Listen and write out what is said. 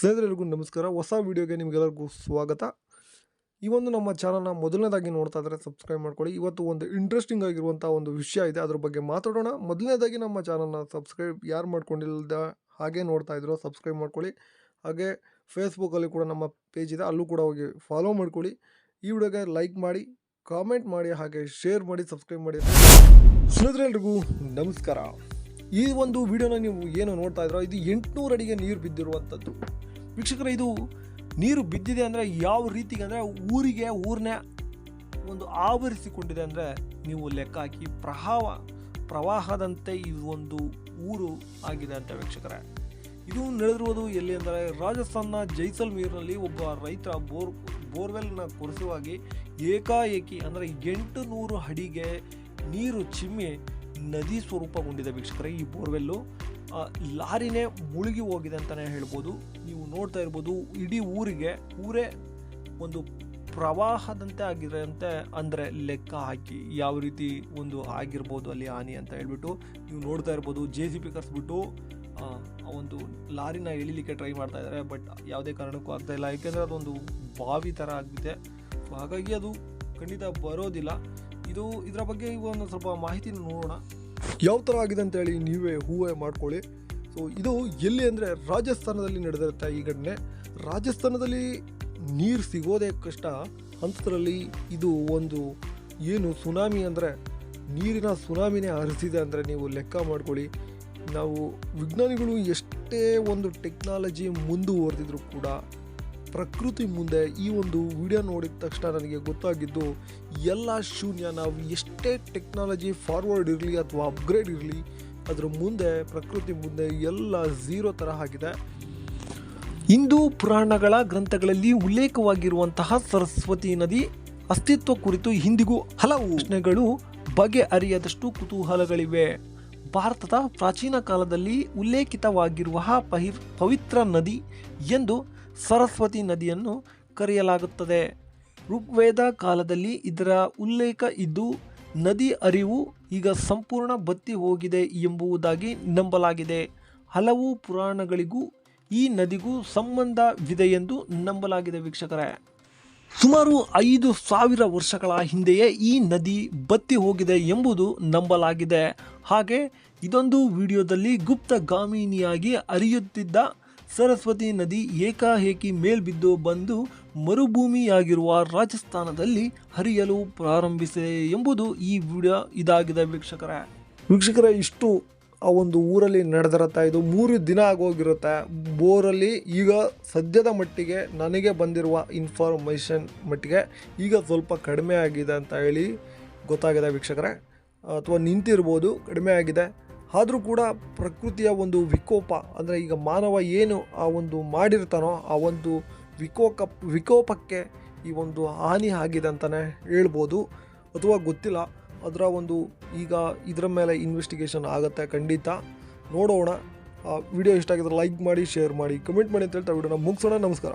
ಸ್ನೇಹಿತರೆಲ್ಲರಿಗೂ ನಮಸ್ಕಾರ. ಹೊಸ ವಿಡಿಯೋಗೆ ನಿಮಗೆಲ್ಲರಿಗೂ ಸ್ವಾಗತ. ಈ ಒಂದು ನಮ್ಮ ಚಾನಲ್ನ ಮೊದಲನೇದಾಗಿ ನೋಡ್ತಾ ಇದ್ದರೆ ಸಬ್ಸ್ಕ್ರೈಬ್ ಮಾಡ್ಕೊಳ್ಳಿ. ಇವತ್ತು ಒಂದು ಇಂಟ್ರೆಸ್ಟಿಂಗ್ ಆಗಿರುವಂಥ ಒಂದು ವಿಷಯ ಇದೆ. ಅದ್ರ ಬಗ್ಗೆ ಮಾತಾಡೋಣ. ಮೊದಲನೇದಾಗಿ ನಮ್ಮ ಚಾನಲ್ನ ಸಬ್ಸ್ಕ್ರೈಬ್ ಯಾರು ಮಾಡ್ಕೊಂಡಿಲ್ಲದ ಹಾಗೆ ನೋಡ್ತಾ ಇದ್ರು ಸಬ್ಸ್ಕ್ರೈಬ್ ಮಾಡ್ಕೊಳ್ಳಿ. ಹಾಗೆ ಫೇಸ್ಬುಕ್ಕಲ್ಲಿ ಕೂಡ ನಮ್ಮ ಪೇಜ್ ಇದೆ. ಅಲ್ಲೂ ಕೂಡ ಹೋಗಿ ಫಾಲೋ ಮಾಡ್ಕೊಳ್ಳಿ. ಈ ವಿಡಿಯೋಗೆ ಲೈಕ್ ಮಾಡಿ ಕಾಮೆಂಟ್ ಮಾಡಿ, ಹಾಗೆ ಶೇರ್ ಮಾಡಿ ಸಬ್ಸ್ಕ್ರೈಬ್ ಮಾಡಿ. ಸ್ನೇಹಿತರೆಲ್ರಿಗೂ ನಮಸ್ಕಾರ. ಈ ಒಂದು ವಿಡಿಯೋನ ನೀವು ಏನು ನೋಡ್ತಾ ಇದ್ರೋ, ಇದು ಎಂಟುನೂರು ಅಡಿಗೆ ನೀರು ಬಿದ್ದಿರುವಂಥದ್ದು ವೀಕ್ಷಕರೇ, ಇದು ನೀರು ಬಿದ್ದಿದೆ ಅಂದರೆ ಯಾವ ರೀತಿಗೆ ಅಂದರೆ ಊರಿಗೆ ಊರನ್ನೇ ಒಂದು ಆವರಿಸಿಕೊಂಡಿದೆ ಅಂದರೆ ನೀವು ಲೆಕ್ಕ ಹಾಕಿ ಪ್ರವಾಹ ಪ್ರವಾಹದಂತೆ ಇದು ಒಂದು ಊರು ಆಗಿದೆ ಅಂತ ವೀಕ್ಷಕರೇ. ಇದು ನಡೆದಿರುವುದು ಎಲ್ಲಿ ಅಂದರೆ ರಾಜಸ್ಥಾನ್ನ ಜೈಸಲ್ಮೀರ್ನಲ್ಲಿ ಒಬ್ಬ ರೈತ ಬೋರ್, ಬೋರ್ವೆಲ್ನ ಕೊರೆಸುವಾಗಿ ಏಕಾಏಕಿ ಅಂದರೆ ಎಂಟು ನೂರು ಅಡಿಗೆ ನೀರು ಚಿಮ್ಮಿ ನದಿ ಸ್ವರೂಪಗೊಂಡಿದೆ ವೀಕ್ಷಕರೇ ಈ ಬೋರ್ವೆಲ್ಲು. ಲಾರಿನೇ ಮುಳುಗಿ ಹೋಗಿದೆ ಅಂತಲೇ ಹೇಳ್ಬೋದು. ನೀವು ನೋಡ್ತಾ ಇರ್ಬೋದು, ಇಡೀ ಊರಿಗೆ, ಊರೇ ಒಂದು ಪ್ರವಾಹದಂತೆ ಆಗಿದೆ ಅಂತ ಅಂದರೆ ಲೆಕ್ಕ ಹಾಕಿ, ಯಾವ ರೀತಿ ಒಂದು ಆಗಿರ್ಬೋದು ಅಲ್ಲಿ ಹಾನಿ ಅಂತ ಹೇಳ್ಬಿಟ್ಟು ನೀವು ನೋಡ್ತಾ ಇರ್ಬೋದು. ಜೆ ಸಿ ಪಿ ಕರೆಸ್ಬಿಟ್ಟು ಒಂದು ಲಾರಿನ ಎಳಿಲಿಕ್ಕೆ ಟ್ರೈ ಮಾಡ್ತಾ ಇದ್ದಾರೆ ಬಟ್ ಯಾವುದೇ ಕಾರಣಕ್ಕೂ ಆಗ್ತಾ ಇಲ್ಲ. ಯಾಕೆಂದರೆ ಅದೊಂದು ಬಾವಿ ಥರ ಆಗಿದೆ ಹಾಗಾಗಿ ಅದು ಖಂಡಿತ ಬರೋದಿಲ್ಲ. ಇದು ಇದರ ಬಗ್ಗೆ ಒಂದು ಸ್ವಲ್ಪ ಮಾಹಿತಿ ನೋಡೋಣ. ಯಾವ ಥರ ಆಗಿದೆ ಅಂತೇಳಿ ನೀವೇ ಹೂವೆ ಮಾಡ್ಕೊಳ್ಳಿ. ಸೊ ಇದು ಎಲ್ಲಿ ಅಂದರೆ ರಾಜಸ್ಥಾನದಲ್ಲಿ ನಡೆದಿರುತ್ತೆ ಈ ಘಟನೆ. ರಾಜಸ್ಥಾನದಲ್ಲಿ ನೀರು ಸಿಗೋದೇ ಕಷ್ಟ. ಅಂಥದ್ರಲ್ಲಿ ಇದು ಒಂದು ಏನು ಸುನಾಮಿ ಅಂದರೆ ನೀರಿನ ಸುನಾಮಿನೇ ಹರಿಸಿದೆ ಅಂದರೆ ನೀವು ಲೆಕ್ಕ ಮಾಡ್ಕೊಳ್ಳಿ. ನಾವು ವಿಜ್ಞಾನಿಗಳು ಎಷ್ಟೇ ಒಂದು ಟೆಕ್ನಾಲಜಿ ಮುಂದುವರೆದಿದ್ರು ಕೂಡ ಪ್ರಕೃತಿ ಮುಂದೆ ಈ ಒಂದು ವಿಡಿಯೋ ನೋಡಿದ ತಕ್ಷಣ ನನಗೆ ಗೊತ್ತಾಗಿದ್ದು, ಎಲ್ಲ ಶೂನ್ಯ, ನಾವು ಎಷ್ಟೇ ಟೆಕ್ನಾಲಜಿ ಫಾರ್ವರ್ಡ್ ಇರಲಿ ಅಥವಾ ಅಪ್ಗ್ರೇಡ್ ಇರಲಿ, ಅದರ ಮುಂದೆ, ಪ್ರಕೃತಿ ಮುಂದೆ ಎಲ್ಲ ಝೀರೋ ಥರ ಆಗಿದೆ. ಹಿಂದೂ ಪುರಾಣಗಳ ಗ್ರಂಥಗಳಲ್ಲಿ ಉಲ್ಲೇಖವಾಗಿರುವಂತಹ ಸರಸ್ವತಿ ನದಿ ಅಸ್ತಿತ್ವ ಕುರಿತು ಇಂದಿಗೂ ಹಲವು ಪ್ರಶ್ನೆಗಳು ಬಗೆಹರಿಯದಷ್ಟು ಕುತೂಹಲಗಳಿವೆ. ಭಾರತದ ಪ್ರಾಚೀನ ಕಾಲದಲ್ಲಿ ಉಲ್ಲೇಖಿತವಾಗಿರುವ ಪವಿತ್ರ ನದಿ ಎಂದು ಸರಸ್ವತಿ ನದಿಯನ್ನು ಕರೆಯಲಾಗುತ್ತದೆ. ಋಗ್ವೇದ ಕಾಲದಲ್ಲಿ ಇದರ ಉಲ್ಲೇಖ ಇದ್ದು, ನದಿ ಅರಿವು ಈಗ ಸಂಪೂರ್ಣ ಬತ್ತಿ ಹೋಗಿದೆ ಎಂಬುದಾಗಿ ನಂಬಲಾಗಿದೆ. ಹಲವು ಪುರಾಣಗಳಿಗೂ ಈ ನದಿಗೂ ಸಂಬಂಧವಿದೆ ಎಂದು ನಂಬಲಾಗಿದೆ ವೀಕ್ಷಕರೇ. ಸುಮಾರು ಐದು ಸಾವಿರ ವರ್ಷಗಳ ಹಿಂದೆಯೇ ಈ ನದಿ ಬತ್ತಿ ಹೋಗಿದೆ ಎಂಬುದು ನಂಬಲಾಗಿದೆ. ಹಾಗೆ ಇದೊಂದು ವಿಡಿಯೋದಲ್ಲಿ ಗುಪ್ತಗಾಮಿನಿಯಾಗಿ ಹರಿಯುತ್ತಿದ್ದ ಸರಸ್ವತಿ ನದಿ ಏಕಾಏಕಿ ಮೇಲ್ಬಿದ್ದು ಬಂದು ಮರುಭೂಮಿಯಾಗಿರುವ ರಾಜಸ್ಥಾನದಲ್ಲಿ ಹರಿಯಲು ಪ್ರಾರಂಭಿಸಿದೆ ಎಂಬುದು ಈ ವಿಡಿಯೋ ಇದಾಗಿದೆ ವೀಕ್ಷಕರೇ. ವೀಕ್ಷಕರೇ, ಇಷ್ಟು ಆ ಒಂದು ಊರಲ್ಲಿ ನಡೆದಿರುತ್ತೆ ಇದು ಮೂರು ದಿನ ಆಗೋಗಿರುತ್ತೆ. ಬೋರಲ್ಲಿ ಈಗ ಸದ್ಯದ ಮಟ್ಟಿಗೆ ನನಗೆ ಬಂದಿರುವ ಇನ್ಫಾರ್ಮೇಷನ್ ಮಟ್ಟಿಗೆ ಈಗ ಸ್ವಲ್ಪ ಕಡಿಮೆ ಆಗಿದೆ ಅಂತ ಹೇಳಿ ಗೊತ್ತಾಗಿದೆ ವೀಕ್ಷಕರೇ. ಅಥವಾ ನಿಂತಿರ್ಬೋದು, ಕಡಿಮೆ ಆಗಿದೆ. ಆದರೂ ಕೂಡ ಪ್ರಕೃತಿಯ ಒಂದು ವಿಕೋಪ, ಅಂದರೆ ಈಗ ಮಾನವ ಏನು ಆ ಒಂದು ಮಾಡಿರ್ತಾನೋ ಆ ಒಂದು ವಿಕೋಕ, ವಿಕೋಪಕ್ಕೆ ಈ ಒಂದು ಹಾನಿ ಆಗಿದೆ ಅಂತಲೇ ಹೇಳ್ಬೋದು. ಅಥವಾ ಗೊತ್ತಿಲ್ಲ, ಅದರ ಒಂದು ಈಗ ಇದರ ಮೇಲೆ ಇನ್ವೆಸ್ಟಿಗೇಷನ್ ಆಗುತ್ತೆ ಖಂಡಿತ. ನೋಡೋಣ. ವಿಡಿಯೋ ಇಷ್ಟ ಆಗಿದ್ರೆ ಲೈಕ್ ಮಾಡಿ ಶೇರ್ ಮಾಡಿ ಕಮೆಂಟ್ ಮಾಡಿ ಅಂತ ಹೇಳ್ತಾ ವಿಡಿಯೋನ ಮುಗಿಸೋಣ. ನಮಸ್ಕಾರ.